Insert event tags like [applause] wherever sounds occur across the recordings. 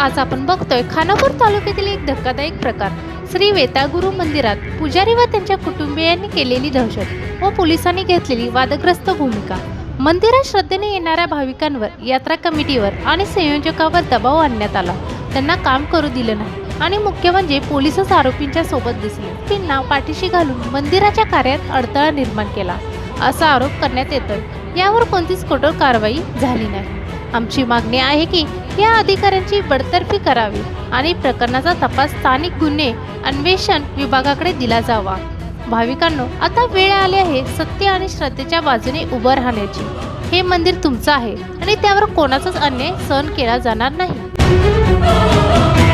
आज आपण बघतोय खानापूर तालुक्यातील एक धक्कादायक प्रकार. श्री वेतागुरु मंदिरात पुजारी व त्यांच्या कुटुंबियांनी केलेली दहशत व पोलिसांनी घेतलेली वादग्रस्त भूमिका. मंदिरात श्रद्धेने येणाऱ्या भाविकांवर यात्रा कमिटीवर आणि संयोजकावर दबाव आणण्यात आला. त्यांना काम करू दिलं नाही आणि मुख्य म्हणजे पोलिसच आरोपींच्या सोबत दिसले. पिन्ना पाठीशी घालून मंदिराच्या कार्यात अडथळा निर्माण केला. असा आरोप करण्यात येतोय. यावर कोणतीच कठोर कारवाई झाली नाही. आमची मागणी आहे की या अधिकाऱ्यांची बडतर्फी करावी आणि प्रकरणाचा तपास स्थानिक गुन्हे अन्वेषण विभागाकडे दिला जावा. भाविकांनो आता वेळ आली आहे सत्य आणि श्रद्धेच्या बाजूने उभं राहण्याची. हे मंदिर तुमचं आहे आणि त्यावर कोणाचाच अन्याय सहन केला जाणार नाही.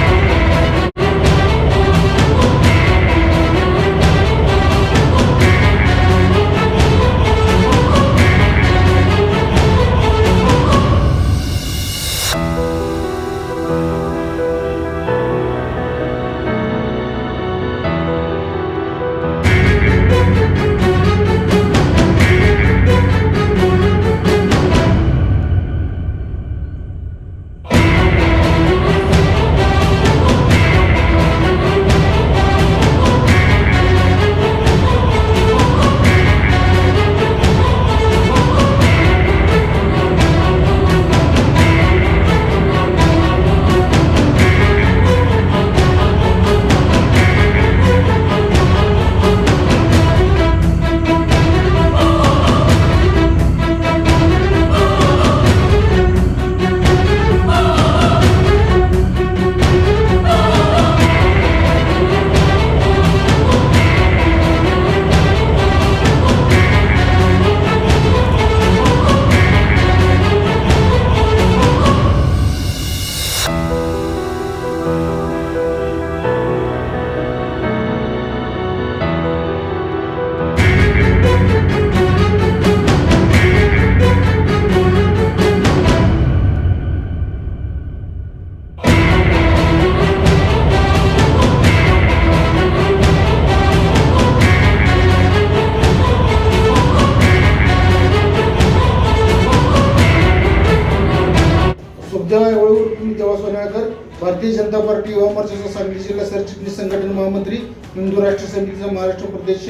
भारतीय जनता पार्टी युवा मोर्चाचा सांगली जिल्हा सरचिटणीस संघटन महामंत्री हिंदू राष्ट्र समितीचा महाराष्ट्र प्रदेश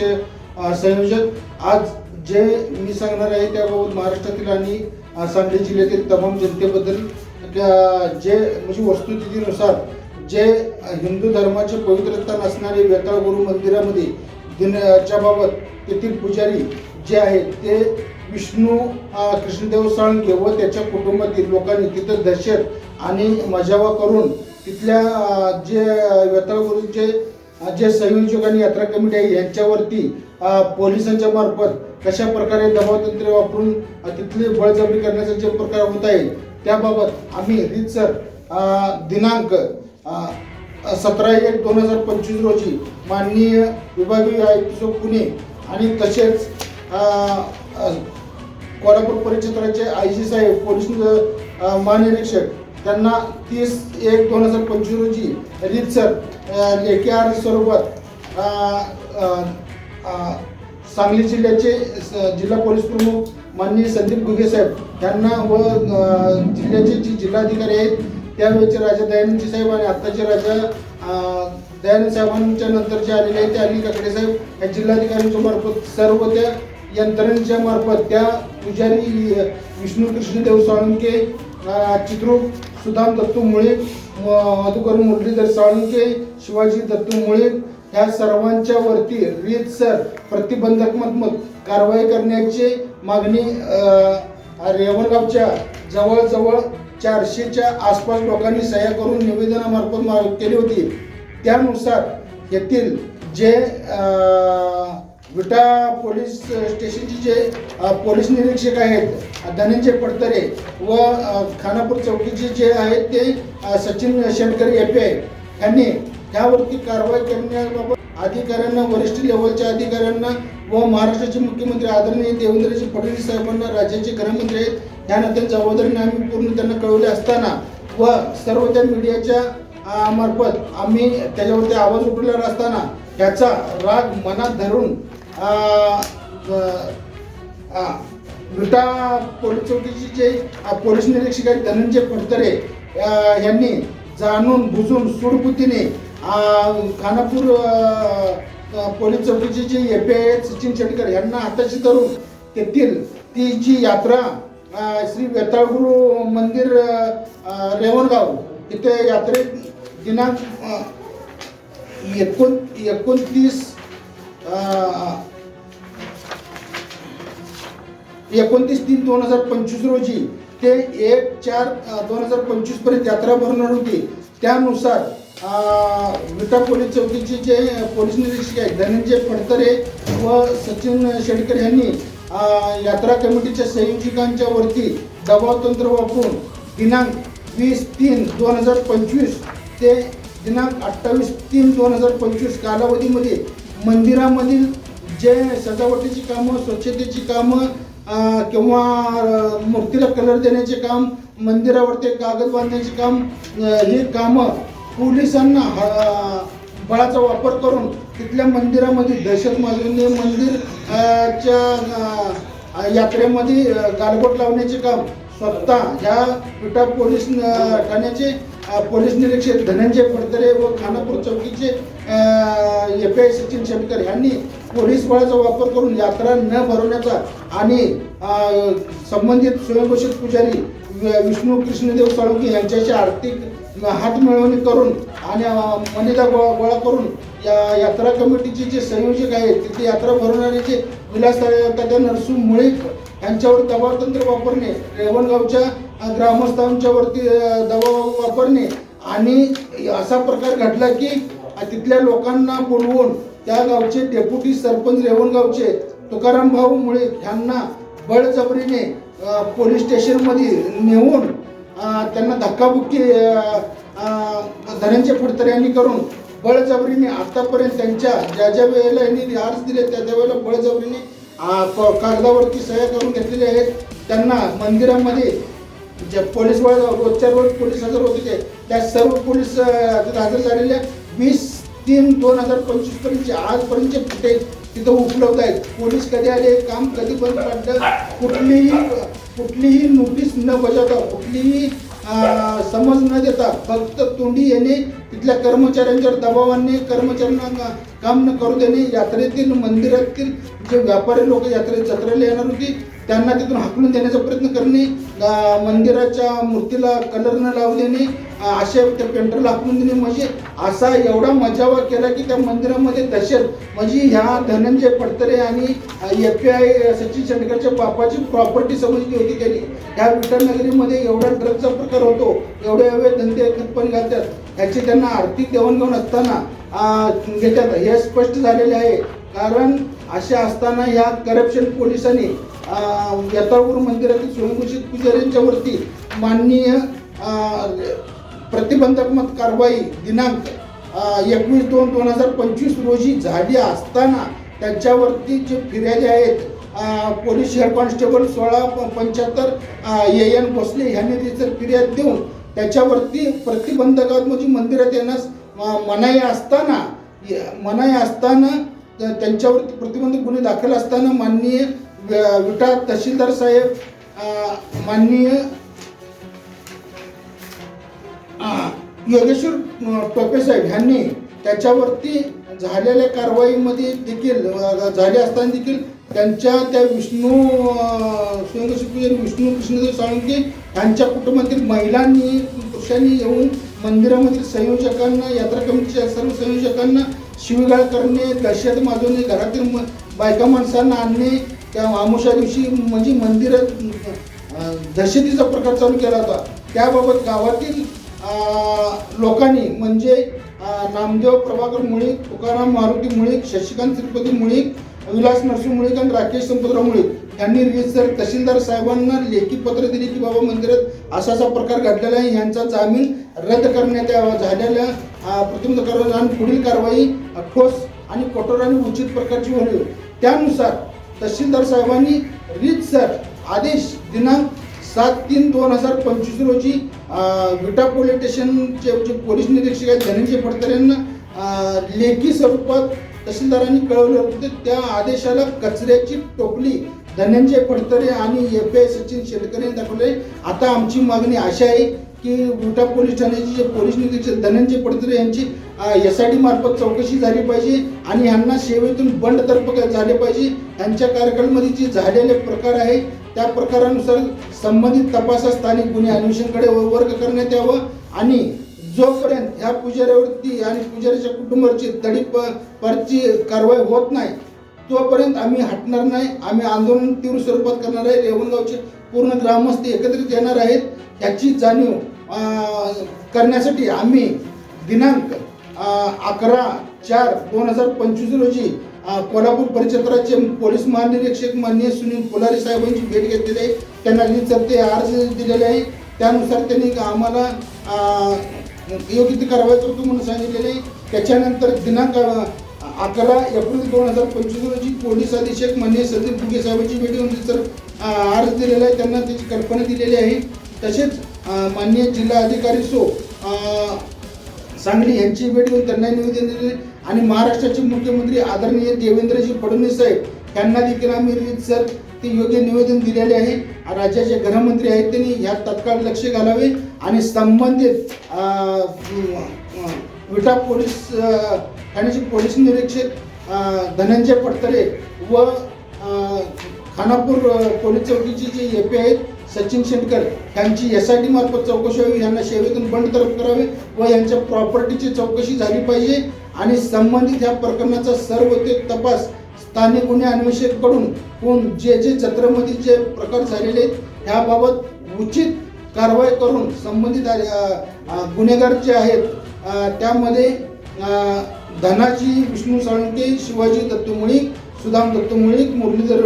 संयोजक. आज जे मी सांगणार आहे त्याबाबत महाराष्ट्रातील आणि सांगली जिल्ह्यातील तमाम जनतेबद्दल जे म्हणजे वस्तुस्थितीनुसार जे हिंदू धर्माचे पवित्रता असणारे वेताळ गुरु मंदिरामध्ये दिनच्या बाबत तेथील पुजारी जे आहेत ते विष्णू कृष्णदेव साळुंके व त्याच्या कुटुंबातील लोकांनी तिथं दहशत आणि मजावा करून तिथल्या जे वेताळगुरूंचे जे संयोजक आणि यात्रा कमिटी आहे यांच्यावरती पोलिसांच्या मार्फत कशा प्रकारे दबावतंत्र वापरून तिथली बळजबरी करण्याचा जे प्रकार होत आहे त्याबाबत आम्ही रितसर दिनांक सतरा एक दोन हजार पंचवीस रोजी माननीय विभागीय आयुक्त पुणे आणि तसेच कोल्हापूर परिक्षेत्राचे आय जी साहेब पोलीस महानिरीक्षक त्यांना तीस एक दोन हजार पंचवीस रोजी रितसर लेके लेखी अर्ज स्वरूपात सांगली जिल्ह्याचे स- जिल्हा पोलीस प्रमुख माननीय संदीप घुगे साहेब यांना व जिल्ह्याचे जे जिल्हाधिकारी आहेत त्यावेळेचे राजा दयानंदजी साहेब आणि आत्ताचे राजा दयानंद साहेबांच्या नंतर जे आलेले आहेत ते अली काकडे साहेब या जिल्हाधिकाऱ्यांच्या मार्फत सर्व त्या यंत्रणेच्या मार्फत त्या पुजारी विष्णू कृष्णदेव साळुंके चित्रूप सुदाम दत्तू मुळे मधुकर मुरलीधर साळुंके शिवाजी दत्तू मुळे ह्या सर्वांच्या वरती रीतसर प्रतिबंधात्मक कारवाई करण्याची मागणी रेवणगावच्या जवळजवळ चारशेच्या आसपास लोकांनी सह्या करून निवेदनामार्फत केली होती. त्यानुसार येथील जे आ, विटा पोलीस स्टेशनचे जे पोलीस निरीक्षक आहेत धनंजय पडतरे व खानापूर चौकीचे जे आहेत ते सचिन शेटकर एपे यांनी त्यावरती कारवाई करण्याबाबत अधिकाऱ्यांना वरिष्ठ लेवलच्या अधिकाऱ्यांना व महाराष्ट्राचे मुख्यमंत्री आदरणीय देवेंद्रजी फडणवीस साहेबांना राज्याचे गृहमंत्री आहेत यांना त्यांच्या जबाबदारीने आम्ही पूर्ण त्यांना कळवले असताना व सर्व त्या मीडियाच्या मार्फत आम्ही त्याच्यावरती आवाज उठवलेला असताना त्याचा राग मनात धरून विटा पोलीस चौकीचे जे पोलीस निरीक्षक आहेत धनंजय फडतरे यांनी जाणून बुजून सुडबुद्धीने खानापूर पोलीस चौकीचे जे एफ आय सचिन शेटकर यांना हाताशी धरून तेथील ती जी यात्रा श्री वेताळगुरु मंदिर रेवणगाव इथे यात्रेत दिनांक एकोण एकोणतीस एकोणतीस तीन दोन हजार पंचवीस रोजी ते एक चार दोन हजार पंचवीसपर्यंत यात्रा भरणार होती. त्यानुसार विटा पोलीस चौकीचे जे पोलीस निरीक्षक आहेत धनंजय फडतरे व सचिन शेडकर यांनी यात्रा कमिटीच्या संयोजकांच्या वरती दबाव तंत्र वापरून दिनांक वीस तीन दोन हजार पंचवीस ते दिनांक अठ्ठावीस तीन दोन हजार पंचवीस कालावधीमध्ये मंदिरामधील जे सजावटीची कामं स्वच्छतेची कामं किंवा मूर्तीला कलर देण्याचे काम मंदिरावरती कागद बांधण्याचे काम हे ही कामं पोलिसांना बळाचा वापर करून तिथल्या मंदिरामध्ये दहशत माजवणे मंदिर च्या यात्रेमध्ये गालबोट लावण्याचे काम स्वतः ह्या विटा पोलीस ठाण्याचे पोलीस निरीक्षक धनंजय फडतरे व खानापूर चौकीचे एफ आय सचिन शेटकर यांनी पोलीस बळाचा वापर करून यात्रा न भरवण्याचा आणि संबंधित स्वयंघोषित पुजारी विष्णू कृष्णदेव साळुंकी यांच्याशी आर्थिक हात मिळवणी करून आणि मनिदा गोळा गोळा करून या यात्रा कमिटीचे जे संयोजक आहेत तिथे यात्रा भरवणारे जे विलास तात्या नरसू मुळीक यांच्यावर दबाव तंत्र वापरणे रेवणगावच्या ग्रामस्थांच्यावरती ग्रामस्थांच्या वरती दबाव वापरणे आणि असा प्रकार घडला की तिथल्या लोकांना बोलवून त्या गावचे डेप्युटी सरपंच रेवणगावचे तुकाराम भाऊ मुळे यांना बळजबरीने पोलीस स्टेशनमध्ये नेऊन त्यांना धक्काबुक्की धनंजय फडतर यांनी करून बळजबरीने आतापर्यंत त्यांच्या ज्या ज्या वेळेला यांनी अर्ज दिले त्या त्या वेळेला बळजबरीने कागदावरती सह्या करून घेतलेले आहेत. त्यांना मंदिरामध्ये जे पोलीस बळ रोजच्या रोज पोलीस हजर होते ते त्या सर्व पोलीस हजर झालेल्या वीस तीन दोन हजार पंचवीसपर्यंत आजपर्यंतचे फुटेज तिथं उपलब्ध आहेत. पोलीस कधी आले काम कधी बंद पडलं कुठलीही कुठलीही नोटीस न बजावता कुठलीही समज न देता फक्त तोंडी येणे तिथल्या कर्मचाऱ्यांच्यावर दबाव आणणे कर्मचाऱ्यांना काम न करू देणे यात्रेतील मंदिरातील जे व्यापारी लोक यात्रेत जत्रेला येणार होती त्यांना तिथून हाकलून देण्याचा प्रयत्न करणे मंदिराच्या मूर्तीला कलर न लावू देणे असे त्या पेंटरला हाकलून देणे म्हणजे असा एवढा मजावा केला की त्या मंदिरामध्ये दहशत. म्हणजे ह्या धनंजय पडतरे आणि एफ आय सचिन शेंडकरच्या बापाची प्रॉपर्टी समजली होती त्यांनी. ह्या विठ्ठलनगरीमध्ये एवढा ड्रगचा प्रकार होतो. एवढे एवढे धंदे खतपण घालतात. ह्याची त्यांना आर्थिक देवाणघेवाण असताना घेतात. हे स्पष्ट झालेले आहे. कारण असे असताना ह्या करप्शन पोलिसांनी यथापूर मंदिरातील स्वयंघोषित पुजाऱ्यांच्यावरती माननीय प्रतिबंधात्मक कारवाई दिनांक एकवीस दोन दोन हजार पंचवीस रोजी झाली असताना त्यांच्यावरती जे फिर्यादे आहेत पोलीस हेड कॉन्स्टेबल सोळा पंच्याहत्तर ए एन भोसले ह्यांनी तिचं फिर्याद देऊन त्याच्यावरती प्रतिबंधकात्मक म्हणजे मंदिरात येण्यास मनाई असताना मनाई असताना त्यांच्यावरती प्रतिबंधक गुन्हे दाखल असताना माननीय विटा तहसीलदार साहेब माननीय योगेश्वर टोपे साहेब ह्यांनी त्याच्यावरती झालेल्या कारवाईमध्ये देखील झाले असताना देखील त्यांच्या त्या विष्णू अ, विष्णू कृष्णदेव साळुंके यांच्या कुटुंबातील महिलांनी पुरुषांनी येऊन मंदिरामधील संयोजकांना यात्रा कमिटीच्या सर्व संयोजकांना शिवीगाळ करणे दहशत माजवणे घरातील म- बायका माणसांना आणणे त्या आमुषा दिवशी म्हणजे मंदिरात दहशतीचा प्रकार चालू केला होता. त्याबाबत गावातील लोकांनी म्हणजे नामदेव प्रभाकर मुळीक तुकाराम मारुती मुळीक शशिकांत श्रीपती मुळीक विलास नरसिंह मुळीक आणि राकेश संपतराव मुळीक यांनी रितसर तहसीलदार साहेबांना लेखी पत्र दिली की बाबा मंदिरात असा असा प्रकार घडलेला आहे यांचा जामीन रद्द करण्यात यावा. झालेल्या अ, प्रतिबंध आणि पुढील कारवाई ठोस आणि कठोर आणि उचित प्रकारची व्हावी त्यानुसार तहसीलदार साहेबांनी रीतसर आदेश दिनांक सात तीन दोन हजार पंचवीस रोजी विटा पोलीस स्टेशनचे जे पोलीस निरीक्षक आहेत धनंजय फडतर यांना लेखी स्वरूपात तहसीलदारांनी कळवले होते. त्या आदेशाला कचऱ्याची टोपली धनंजय फडतरे आणि एफ आय सचिन शेटकर यांनी दाखवले आता आमची मागणी अशी आहे की विटा पोलीस ठाण्याचे जे पोलीस निरीक्षक धनंजय पडतरे यांची एस आय डी मार्फत चौकशी झाली पाहिजे आणि ह्यांना सेवेतून बंड तर्फ झाले पाहिजे. यांच्या कार्यक्रमामध्ये जे झालेले प्रकार आहे त्या प्रकारानुसार संबंधित तपासात स्थानिक गुन्हे अन्वेषणकडे वर्ग करण्यात यावं. आणि जोपर्यंत ह्या पुजाऱ्यावरती आणि पुजाऱ्याच्या कुटुंबावरची प परची कारवाई होत नाही तोपर्यंत आम्ही हटणार नाही. आम्ही आंदोलन तीव्र स्वरूपात करणार आहे. रेवणगावचे पूर्ण ग्रामस्थ एकत्रित येणार आहेत. ह्याची जाणीव करण्यासाठी आम्ही दिनांक अकरा चार दोन हजार पंचवीस रोजी कोल्हापूर परिक्षेत्राचे पोलीस महानिरीक्षक माननीय सुनील कोलारी साहेबांची भेट घेतलेली आहे. त्यांना लिहित ते अर्ज दिलेले आहे. त्यानुसार त्यांनी आम्हाला योग्य ती कारवाई करतो म्हणून सांगितलेले आहे. त्याच्यानंतर दिनांक अकरा एप्रिल दोन हजार पंचवीस रोजी पोलीस अधीक्षक माननीय संदीप बुगे साहेबांची भेट घेऊन सर अर्ज दिलेला आहे. त्यांना त्याची कल्पना दिलेली आहे. तसेच माननीय जिल्हा अधिकारी सो सांगली यांची भेट घेऊन त्यांना निवेदन दिले आणि महाराष्ट्राचे मुख्यमंत्री आदरणीय देवेंद्रजी फडणवीस साहेब यांना देखील आम्ही सर ते योग्य निवेदन दिलेले आहे. राज्याचे गृहमंत्री आहेत त्यांनी यात तत्काळ लक्ष घालावे. आणि संबंधित विटा पोलीस ठाण्याचे पोलीस निरीक्षक धनंजय पडतरे व खानापूर पोलीस चौकीचे जे ए पी आहेत सचिन शेटकर यांची एस आय टी मार्फत चौकशी व्हावी यांना सेवेतून बंड तरफ करावे व यांच्या प्रॉपर्टीची चौकशी झाली पाहिजे आणि संबंधित या प्रकरणाचा सर्व ते तपास स्थानिक गुन्हे अन्वेषककडून कोण जे जे छत्रमध्ये जे प्रकार झालेले आहेत ह्याबाबत उचित कारवाई करून संबंधित गुन्हेगार जे आहेत त्यामध्ये धनाजी विष्णू साळुंके शिवाजी दत्तू मुळीक सुदाम दत्तू मुळीक मुरलीधर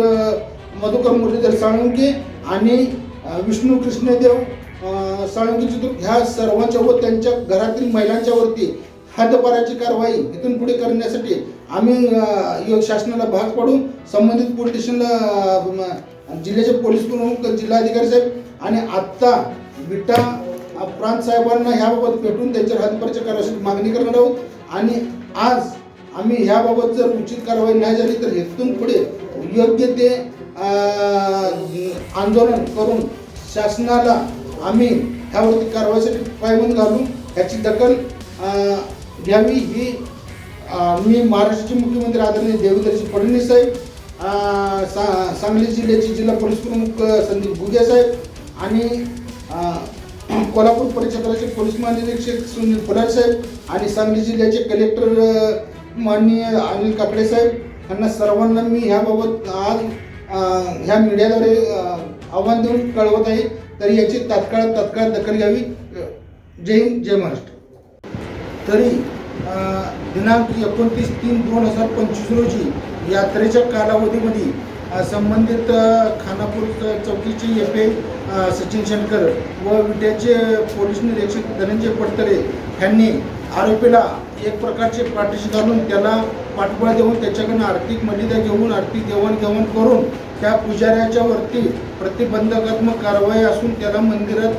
मधुकर मुरलीधर साळुंके आणि विष्णू कृष्णदेव अ, साळुंके ह्या सर्वांच्या व त्यांच्या घरातील महिलांच्यावरती हद्दपाराची कारवाई इथून पुढे करण्यासाठी आम्ही शासनाला भाग पाडून संबंधित पोलीस स्टेशनला जिल्ह्याचे पोलीस प्रमुख जिल्हाधिकारी साहेब आणि आत्ता विटा प्रांत साहेबांना ह्याबाबत भेटून त्यांच्यावर हद्दपाराच्या कारवाईसाठी मागणी करणार आहोत. आणि आज आम्ही ह्याबाबत जर उचित कारवाई नाही झाली तर इथून पुढे योग्य ते आंदोलन करून शासनाला आम्ही ह्यावरती कारवाईसाठी पायबंद घालून ह्याची दखल घ्यावी ही मी महाराष्ट्राचे मुख्यमंत्री आदरणीय देवेंद्रजी फडणवीस साहेब सा सांगली जिल्ह्याचे जिल्हा पोलीस प्रमुख संदीप भुगे साहेब आणि [clears throat] कोल्हापूर परिक्षेत्राचे पोलीस महानिरीक्षक सुनील फुलार साहेब आणि सांगली जिल्ह्याचे कलेक्टर माननीय अनिल काकडे साहेब यांना सर्वांना मी ह्याबाबत आज ह्या मीडियाद्वारे आव्हान देऊन कळवत आहे. तर याची तात्काळ तात्काळ दखल घ्यावी. जय हिंद जय महाराष्ट्र. तरी दिनांक एकोणतीस तीन दोन हजार पंचवीस रोजी यात्रेच्या कालावधीमध्ये संबंधित खानापूर चौकीचे एफ ए सचिन शंकर व विट्याचे पोलीस निरीक्षक धनंजय पडतरे यांनी आरोपीला एक प्रकारचे पाठीशी घालून त्याला पाठबळ देऊन त्याच्याकडून आर्थिक मर्यादा घेऊन आर्थिक देवाणघेवाण करून त्या पुजाऱ्याच्या वरती प्रतिबंधकात्मक कारवाई असून त्याला मंदिरात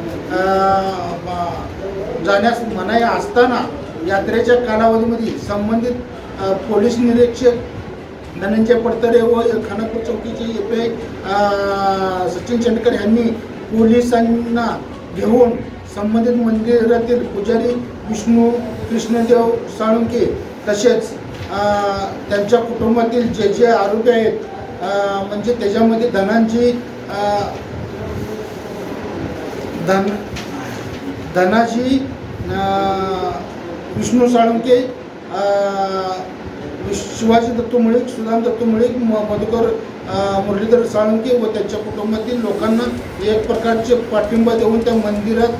जाण्यास मनाई असताना यात्रेच्या कालावधीमध्ये संबंधित पोलीस निरीक्षक धनंजय पडतरे व खानापूर चौकीचे एफ आय सचिन चंडकर यांनी पोलिसांना घेऊन संबंधित मंदिरातील पुजारी विष्णू कृष्णदेव साळुंके तसेच त्यांच्या कुटुंबातील जे जे आरोपी आहेत म्हणजे त्याच्यामध्ये धनांची धन धनाशी विष्णू साळुंके शिवाजी दत्तू मुळीक सुदाम दत्तू मुळीक म- मधुकर मुरलीधर साळुंके व त्यांच्या कुटुंबातील लोकांना एक प्रकारचे पाठिंबा देऊन त्या मंदिरात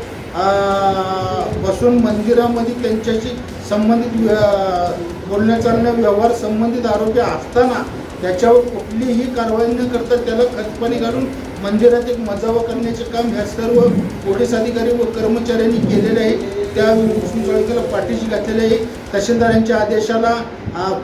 बसून मंदिरामध्ये त्यांच्याशी संबंधित बोलण्याचा बोलण्या चालण्या व्यवहार संबंधित आरोपी असताना त्याच्यावर कुठलीही कारवाई न करता त्याला खतपाणी घालून मंदिरात एक मजावा करण्याचे काम ह्या सर्व पोलीस अधिकारी व कर्मचाऱ्यांनी केलेले आहे. त्या विष्णू पाठीशी घातलेले आहे. तहसीलदारांच्या आदेशाला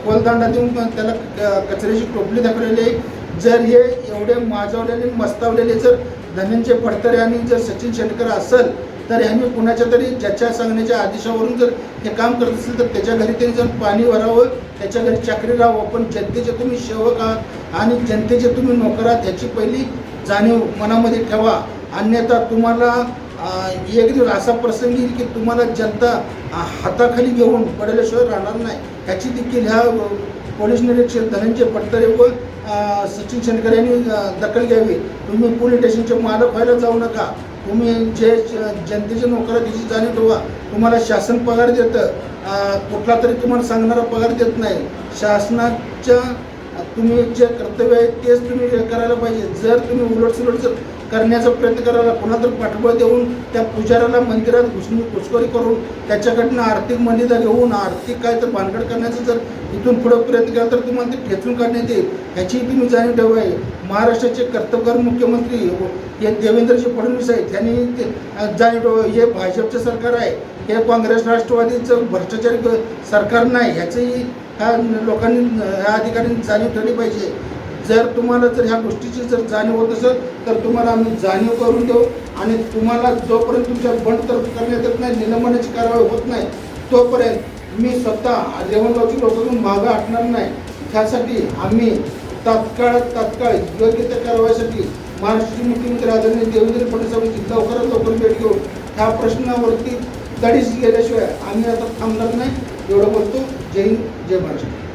कोलदांडा देऊन त्याला क- कचऱ्याची टोपली दाखवलेली आहे. जर हे एवढे माजवलेले मस्तावलेले जर धनंजय फडतरे आणि जर सचिन शेटकर असेल तर ह्यांनी कुणाच्या तरी ज्याच्या सांगण्याच्या आदेशावरून जर हे काम करत असेल तर त्याच्या घरी त्यांनी जर पाणी भरावं त्याच्या घरी चाकरी राहावं पण जनतेचे तुम्ही सेवक आहात आणि जनतेचे तुम्ही नोकर आहात ह्याची पहिली जाणीव मनामध्ये ठेवा. अन्यथा तुम्हाला एक दिवस असा प्रसंग येईल की तुम्हाला जनता हाताखाली घेऊन पडल्याशिवाय राहणार नाही. ह्याची देखील ह्या पोलीस निरीक्षक धनंजय पटकरे व सचिन शेंडकर यांनी दखल घ्यावी. तुम्ही पोलीस स्टेशनचे मालक व्हायला जाऊ नका. तुम्ही जे जनतेच्या नोकऱ्या त्याची जाणीव ठेवा तुम्हाला शासन पगार देतं. कुठला तरी तुम्हाला सांगणारा पगार देत नाही. शासनाच्या तुम्ही जे कर्तव्य आहे तेच तुम्ही हे करायला पाहिजे. जर तुम्ही उलटसुलट जर करण्याचा प्रयत्न करायला कोणाला पाठबळ देऊन त्या पुजाऱ्याला मंदिरात घुसणी घुसखोरी करून त्याच्याकडनं आर्थिक मर्यादा घेऊन आर्थिक काय तर भानगड करण्याचं जर इथून पुढे प्रयत्न केला तर तुम्हाला ते ठेचून काढण्यात येईल. ह्याची तुम्ही जाणीव ठेवाय महाराष्ट्राचे कर्तबगार मुख्यमंत्री हे देवेंद्रजी फडणवीस आहेत. त्यांनी ते जाणीव ठेवा हे भाजपचं सरकार आहे. हे काँग्रेस राष्ट्रवादीचं भ्रष्टाचारी सरकार नाही. ह्याचंही ह्या लोकांनी ह्या अधिकाऱ्यांनी जाणीव ठेवली पाहिजे. जर तुम्हाला जर ह्या गोष्टीची जर जाणीव होत असेल तर तुम्हाला आम्ही जाणीव करून देऊ. आणि तुम्हाला जोपर्यंत तुमच्या बंड तर करण्यात येत नाही निलंबनाची कारवाई होत नाही तोपर्यंत मी स्वतः रेवणगावची लोकांकडून मागं हटणार नाही. त्यासाठी आम्ही तात्काळ तात्काळ योग्य त्या कारवाईसाठी महाराष्ट्राचे मुख्यमंत्री आदरणीय देवेंद्र फडणवीस यांची लवकरात लवकर भेट घेऊन ह्या प्रश्नावरती तडीस गेल्याशिवाय आम्ही आता थांबणार नाही. एवढं बोलतो. जय हिंद जय महाराष्ट्र.